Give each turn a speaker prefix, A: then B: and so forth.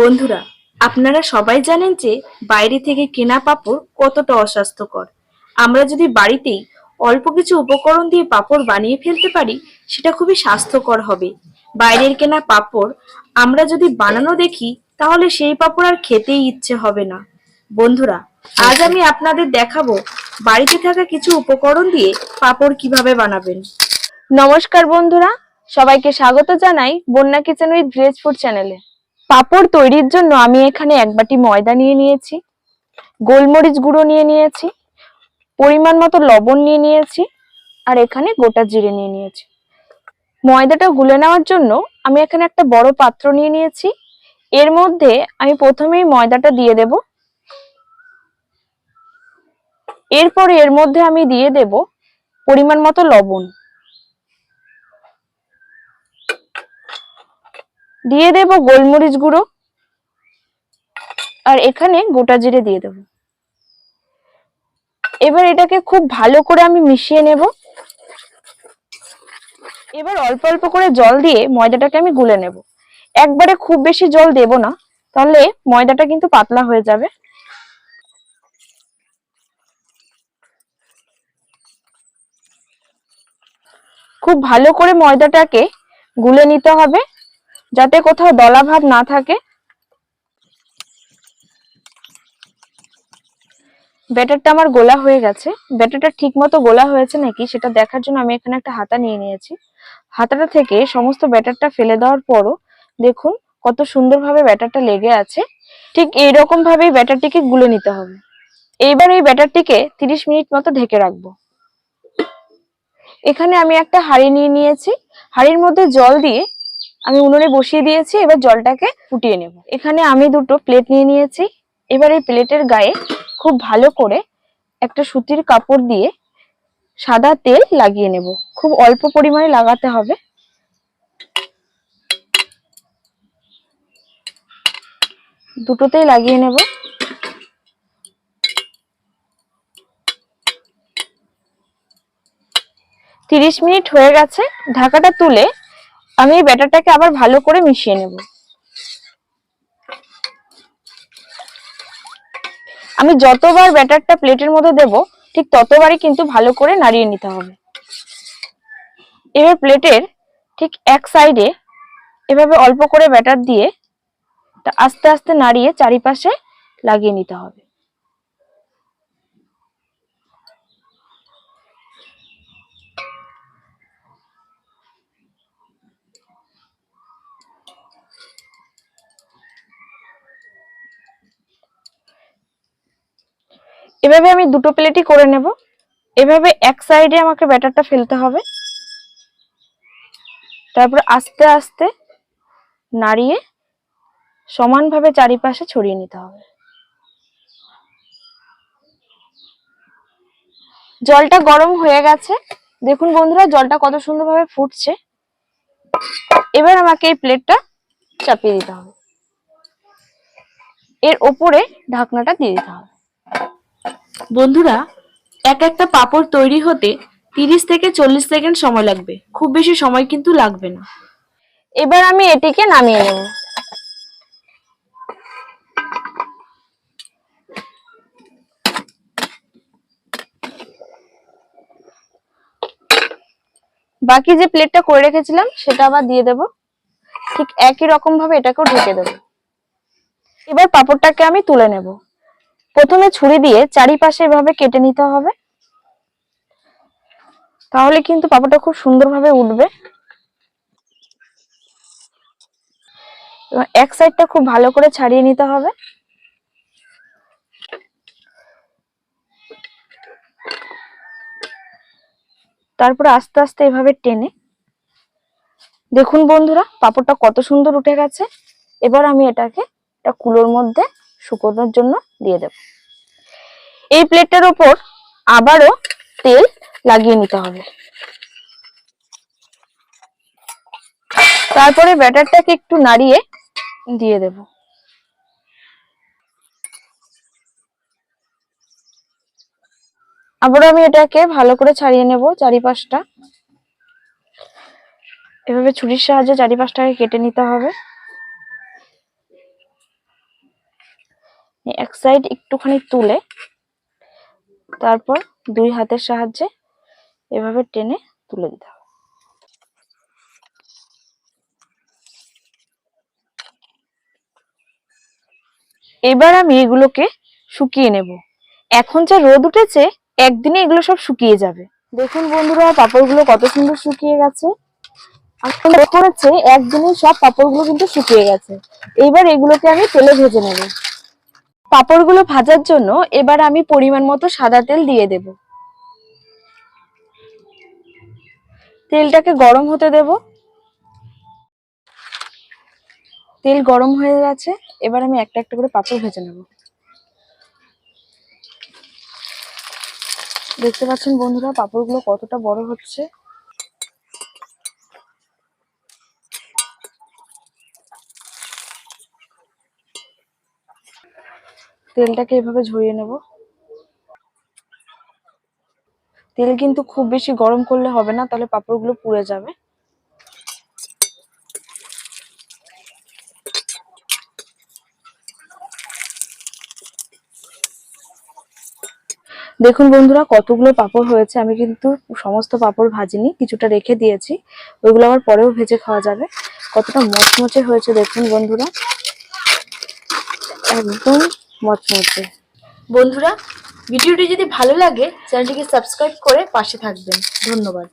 A: বন্ধুরা, আপনারা সবাই জানেন যে বাইরে থেকে কেনা পাপড় কতটা অস্বাস্থ্যকর। আমরা যদি বাড়িতেই অল্প কিছু উপকরণ দিয়ে পাপড় বানিয়ে ফেলতে পারি, সেটা খুবই স্বাস্থ্যকর হবে। বাইরের কেনা পাপড় আমরা যদি বানানো দেখি, তাহলে সেই পাঁপড় আর খেতেই ইচ্ছে হবে না। বন্ধুরা, আজ আমি আপনাদের দেখাবো বাড়িতে থাকা কিছু উপকরণ দিয়ে পাঁপড় কীভাবে বানাবেন।
B: নমস্কার বন্ধুরা, সবাইকে স্বাগত জানাই বন্যা কিচেন উইথ ভিলেজ ফুড চ্যানেলে। পাঁপড় তৈরির জন্য আমি এখানে এক বাটি ময়দা নিয়ে নিয়েছি, গোলমরিচ গুঁড়ো নিয়ে নিয়েছি, পরিমাণ মতো লবণ নিয়ে নিয়েছি আর এখানে গোটা জিরে নিয়ে নিয়েছি। ময়দাটা গুলে নেওয়ার জন্য আমি এখানে একটা বড় পাত্র নিয়ে নিয়েছি। এর মধ্যে আমি প্রথমেই ময়দাটা দিয়ে দেব। এরপর এর মধ্যে আমি দিয়ে দেব পরিমাণ মতো লবণ। দিয়ে দেব গোলমরিচ গুঁড়ো। আর এখানে গোটা জিরে দিয়ে দেব। এবার এটাকে খুব ভালো করে আমি মিশিয়ে নেব। এবার অল্প অল্প করে জল দিয়ে ময়দাটাকে আমি গুলে নেব। একবারে খুব বেশি জল দেব না, তাহলে ময়দাটা কিন্তু পাতলা হয়ে যাবে। খুব ভালো করে ময়দাটাকে গুলে নিতে হবে। যাতে কোথাও দলা ভাব না থাকে। ব্যাটারটা আমার গোলা হয়ে গেছে। ব্যাটারটা ঠিক মতো গোলা হয়েছে নাকি সেটা দেখার জন্য আমি এখানে একটা হাতা নিয়ে নিয়েছি। হাতাটা থেকে সমস্ত ব্যাটারটা ফেলে দেওয়ার পরও দেখুন কত সুন্দরভাবে ব্যাটারটা লেগে আছে। ঠিক এইরকম ভাবেই ব্যাটারটিকে গুলে নিতে হবে। এইবার এই ব্যাটারটিকে তিরিশ মিনিট মতো ঢেকে রাখব। এখানে আমি একটা হাঁড়ি নিয়ে নিয়েছি। হাঁড়ির মধ্যে জল দিয়ে আমি উনুনে বসিয়ে দিয়েছি, এবার জলটাকে ফুটিয়ে নেব। এখানে আমি দুটো প্লেট নিয়ে নিয়েছি। এবার এই প্লেটের গায়ে খুব ভালো করে একটা সুতির কাপড় দিয়ে সাদা তেল লাগিয়ে নেব। খুব অল্প পরিমাণে লাগাতে হবে। দুটোতেই লাগিয়ে নেব। তিরিশ মিনিট হয়ে গেছে। ঢাকাটা তুলে আমি এই ব্যাটারটাকে আবার ভালো করে মিশিয়ে নেব। আমি যতবার ব্যাটারটা প্লেটের মধ্যে দেব, ঠিক ততবারই কিন্তু ভালো করে নাড়িয়ে নিতে হবে। এবার প্লেটের ঠিক এক সাইডে এভাবে অল্প করে ব্যাটার দিয়ে আস্তে আস্তে নাড়িয়ে চারিপাশে লাগিয়ে নিতে হবে। এভাবে আমি দুটো প্লেটই করে নেব। এভাবে এক সাইডে আমাকে ব্যাটারটা ফেলতে হবে। তারপর আস্তে আস্তে নাড়িয়ে সমানভাবে চারিপাশে ছড়িয়ে নিতে হবে। জলটা গরম হয়ে গেছে। দেখুন বন্ধুরা, জলটা কত সুন্দরভাবে ফুটছে। এবার আমাকে এই প্লেটটা চাপিয়ে দিতে হবে। এর ওপরে ঢাকনাটা দিয়ে দিতে হবে।
A: বন্ধুরা, এক একটা পাপড় তৈরি হতে তিরিশ থেকে চল্লিশ সেকেন্ড সময় লাগবে। খুব বেশি সময় কিন্তু লাগবে না।
B: এবার আমি এটিকে নামিয়ে নেব। বাকি যে প্লেটটা করে রেখেছিলাম, সেটা আবার দিয়ে দেব। ঠিক একই রকম ভাবে এটাকেও ঢেকে দেব। এবার পাপড়টাকে আমি তুলে নেব। প্রথমে ছুরি দিয়ে চারিপাশে এভাবে কেটে নিতে হবে। তাহলে কিন্তু পাঁপড়টা খুব সুন্দরভাবে উঠবে। এক সাইডটা খুব ভালো করে ছাড়িয়ে নিতে হবে। তারপর আস্তে আস্তে এভাবে টেনে। দেখুন বন্ধুরা, পাপড়টা কত সুন্দর উঠে গেছে। এবার আমি এটাকে একটা কুলোর মধ্যে শুকোনোর জন্য দিয়ে দেব। এই প্লেটটার ওপর আবারও তেল লাগিয়ে নিতে হবে। তারপরে ব্যাটারটাকে একটু নাড়িয়ে দিয়ে দেব। আবারও আমি এটাকে ভালো করে ছাড়িয়ে নেব চারিপাশটা। এভাবে ছুরির সাহায্যে চারিপাশটাকে কেটে নিতে হবে। এক সাইড একটুখানি তুলে তারপর দুই হাতের সাহায্যে এভাবে টেনে তুলে দিতে হবে। এবার আমি এগুলোকে শুকিয়ে নেব। এখন যা রোদ উঠেছে, একদিনে এগুলো সব শুকিয়ে যাবে। দেখুন বন্ধুরা, পাপড়গুলো কত সুন্দর শুকিয়ে গেছে। মনে একদিনে সব পাপড়গুলো কিন্তু শুকিয়ে গেছে। এবার এগুলোকে আমি তেলে ভেজে নেব। পাপড়গুলো ভাজার জন্য এবার আমি পরিমাণ মতো সাদা তেল দিয়ে দেব। তেলটাকে গরম হতে দেব। তেল গরম হয়ে গেছে, এবার আমি একটা একটা করে পাপড় ভেজে নেব। দেখতে পাচ্ছেন বন্ধুরা, পাপড়গুলো কতটা বড় হচ্ছে। তেলটাকে এভাবে ঝরিয়ে নেব। তেল কিন্তু খুব বেশি গরম করলে হবে না, তাহলে পাপড়গুলো পুড়ে যাবে। দেখুন বন্ধুরা, কতগুলো পাপড় হয়েছে। আমি কিন্তু সমস্ত পাপড় ভাজিনি, কিছুটা রেখে দিয়েছি। ওইগুলো আবার পরেও ভেজে খাওয়া যাবে। কতটা মচমচে হয়েছে দেখুন বন্ধুরা। একদম মচমচে।
A: বন্ধুরা ভিডিওটি যদি ভালো লাগে চ্যানেলটিকে সাবস্ক্রাইব করে পাশে থাকবেন। ধন্যবাদ।